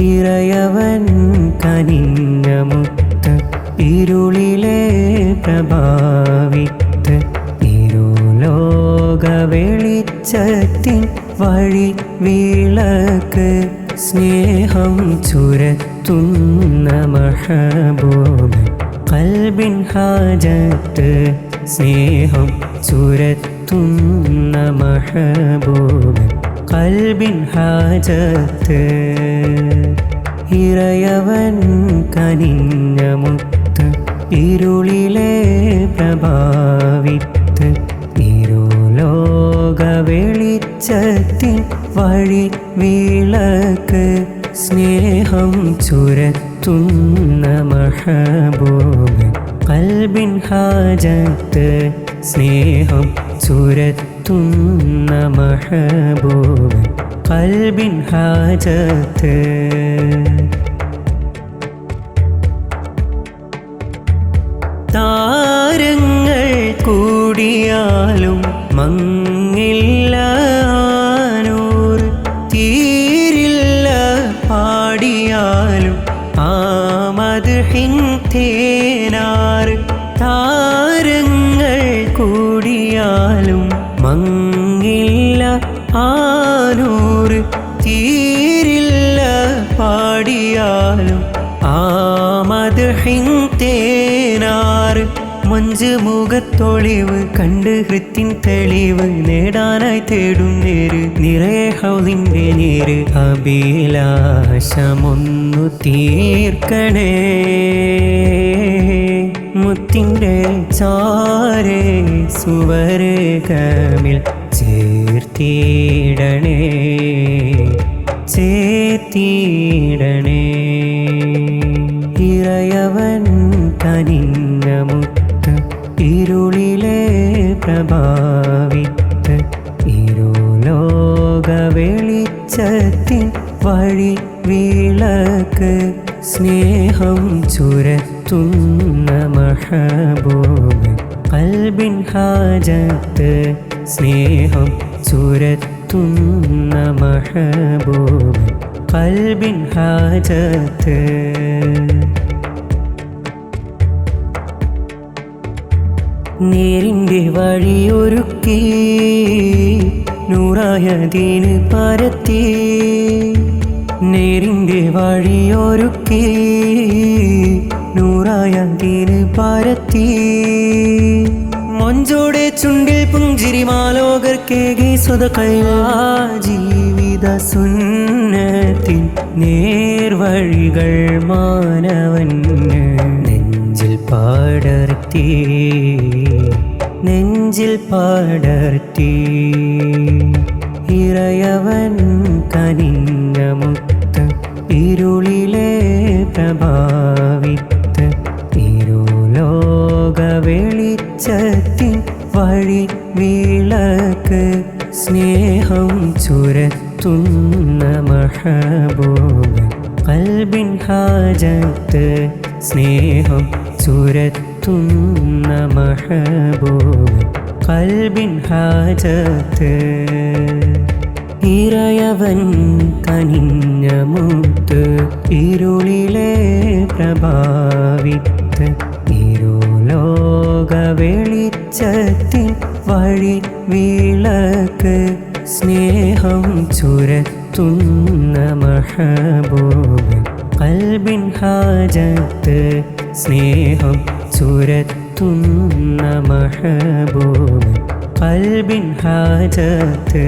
ഇറയവൻ കനിഞ്ഞ മുത്ത് ഇരുളിലെ പ്രഭാവിത്ത് ഇരുലോക വെളിച്ചത്തിൻ വഴി വിളക്ക് സ്നേഹം ചുരത്തുന്ന മഹബൂബ്. കൽബിൻ ഹാജത്ത് സ്നേഹം ചുരത്തുന്ന മഹബൂബ്. കൽബിൻ ഹാജത്ത് ഇറയവൻ കനിഞ്ഞ മുത്ത് ഇരുളിലെ പ്രഭാവിത്ത് ഇരുലോക വെളിച്ചത്തിൻ വഴി വിളക്ക് സ്നേഹം ചുരത്തുന്ന മഹബൂബ് കൽബിൻ ഹാജത്ത് സ്നേഹം ചുരത്തുന്ന മഹബൂബ് കൽബിൻ ഹാജത്ത് താരങ്ങൾ കൂടിയാലും മങ്ങില്ല തീരില്ല പാടിയാലും ആമദ്ഹിൻ തേനാർ താരങ്ങൾ കൂടിയാലും മങ്ങില്ല ആനൂർ തീരില്ല പാടിയാലും ആമദ്ഹിൻ തേനാർ മഞ്ച് മുഖത്തൊളിവ് കണ്ട് ഹൃത്തിൻ തെളിവ് നേടാനായി തേടും നേര്. നിറയെ ഹൗലിന്റെ നേര്. അഭിലാഷമൊന്നു തീർക്കണേ. മുത്തിന്റെ ചാരേ സുവരകമിൽ ചേർത്തിടണേ. ചേർത്തിടണേ. മുത്ത് ഇരുളിലെ പ്രഭാവിത്ത് ഇരുലോക വെളിച്ചത്തിൻ വഴി വിളക്ക് സ്നേഹം ചുരത്തുന്ന മഹബൂബ്. കൽബിൻ ഹാജത്ത് സ്നേഹം ചുരത്തുന്ന മഹബൂബ്. കൽബിൻ ഹാജത്ത് നേരിന്റെ വഴിയൊരുക്കി നൂറായതിന് പരത്തി നേരിന്റെ വഴിയൊരുക്കി നൂറായതിന് പരത്തി മൊഞ്ചോടെ ചുണ്ടിൽ പുഞ്ചിരി മാലോകർക്കേകി ജീവിത സുന്നത്തിൻ നേർവഴികൾ മാനവന് നെഞ്ചിൽ പാടർത്തി നെഞ്ചിൽ പാടർത്തി. ഇറയവൻ കനിങ്ങമുത്ത് ഇരുളിലെ പ്രഭാവിത്ത് ഇരുലോക വെളിച്ചത്തിൻ വഴി വിളക്ക് സ്നേഹം ചുരത്തുന്ന മഹബൂബ്. കൽബിൻ ഹാജത്ത് സ്നേഹം ചുരത്തുന്ന മഹബൂബ് കൽബിൻ ഹാജത്ത്. ഇറയവൻ കനിഞ്ഞ മുത്ത് ഇരുളിലെ പ്രഭാവിത്ത്. ഇരുലോക വെളിച്ചത്തിൻ വഴി വിളക്ക് സ്നേഹം ചുരത്തുന്ന മഹബൂബ് കൽബിൻ ഹാജത്ത്. സ്നേഹം ചുരത്തുന്ന മഹബൂബ് കൽബിൻ ഹാജത്ത്.